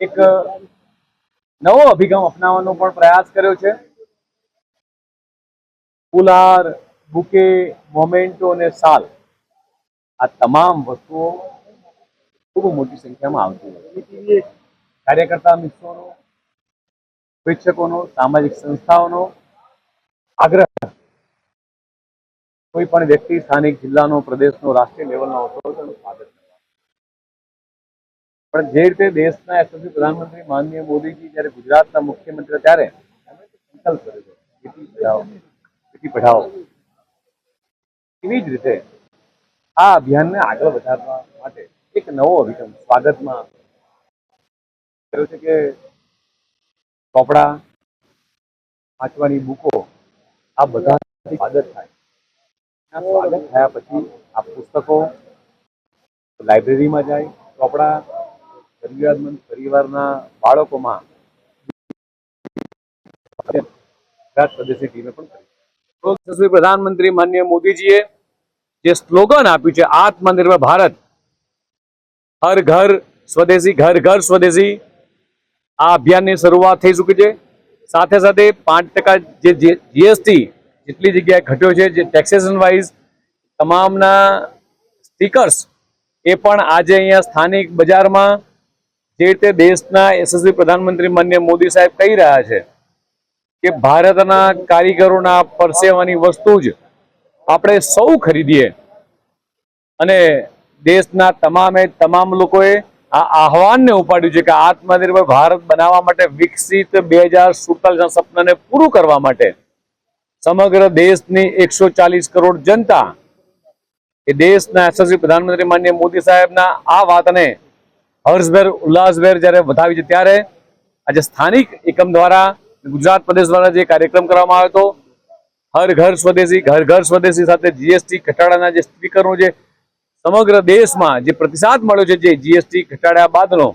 એક નવો અભિગમ અપનાવવાનો પણ પ્રયાસ કર્યો છે. ફુલાર બુકે, મોમેન્ટો અને સાલ આ તમામ વસ્તુઓ ખૂબ મોટી સંખ્યામાં આવતી કાર્યકર્તા મિત્રોનો શિક્ષકોનો સામાજિક સંસ્થાઓનો આગ્રહ કોઈ પણ વ્યક્તિ સ્થાનિક જિલ્લાનો, પ્રદેશનો, રાષ્ટ્રીય લેવલનો સ્વાગત કરવા પણ જે રીતે દેશના યશસ્વી પ્રધાનમંત્રી માનનીય મોદીજી જ્યારે ગુજરાતના મુખ્યમંત્રી ત્યારે સંકલ્પ કર્યો બેટી બચાવો બેટી પઢાઓ. એવી જ રીતે આ અભિયાનને આગળ વધારવા માટે એક નવો અભિગમ સ્વાગતમાં કર્યો છે કે ચોપડા, વાંચવાની બુકો, આ બધા સ્વાગત થાય. સ્વાગત થયા પછી આ પુસ્તકો લાઇબ્રેરીમાં જાય, ચોપડા જરૂરિયાતમંદ પરિવારના બાળકોમાં ગુજરાત પ્રદેશની ટીમે પણ કરી. પ્રધાનમંત્રી માનનીય મોદીજીએ જે સ્લોગન આપ્યું છે, આત્મનિર્ભર ભારત, હર ઘર સ્વદેશી, ઘર ઘર સ્વદેશી, આ અભિયાનની શરૂઆત થઈ ચૂકી છે. સાથે સાથે પાંચ ટકા જે જીએસટી જેટલી જગ્યાએ ઘટ્યો છે, જે ટેક્સેશન વાઇઝ તમામના સ્ટીકર્સ એ પણ આજે અહીંયા સ્થાનિક બજારમાં જે રીતે દેશના યશસ્વી પ્રધાનમંત્રી માન્ય મોદી સાહેબ કહી રહ્યા છે કે ભારતના કારીગરોના પરસેવાની વસ્તુ જ આપણે સૌ ખરીદીએ અને દેશના તમામે તમામ લોકોએ આ આહવાનને ઉપાડ્યું છે કે આત્મનિર્ભર ભારત બનાવવા માટે વિકસિત બે હજાર સુડતાલીસના સપનાને પૂરું કરવા માટે સમગ્ર દેશની એકસો ચાલીસ કરોડ જનતા એ દેશના યશસ્વી પ્રધાનમંત્રી માન્ય મોદી સાહેબના આ વાતને હર્ષભેર, ઉલ્લાસભેર જ્યારે વધાવી છે ત્યારે આજે સ્થાનિક એકમ દ્વારા ગુજરાત પ્રદેશ દ્વારા જે કાર્યક્રમ કરવામાં આવ્યો હતો, હર ઘર સ્વદેશી, ઘર ઘર સ્વદેશી સાથે જીએસટી ઘટાડાના જે સ્પીકરનો જે સમગ્ર દેશમાં જે પ્રતિસાદ મળ્યો છે જે જીએસટી ઘટાડ્યા બાદનો,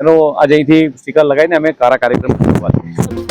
એનો આજે અહીંથી સ્ટીકર લગાવીને અમે કારા કાર્યક્રમ શરૂઆત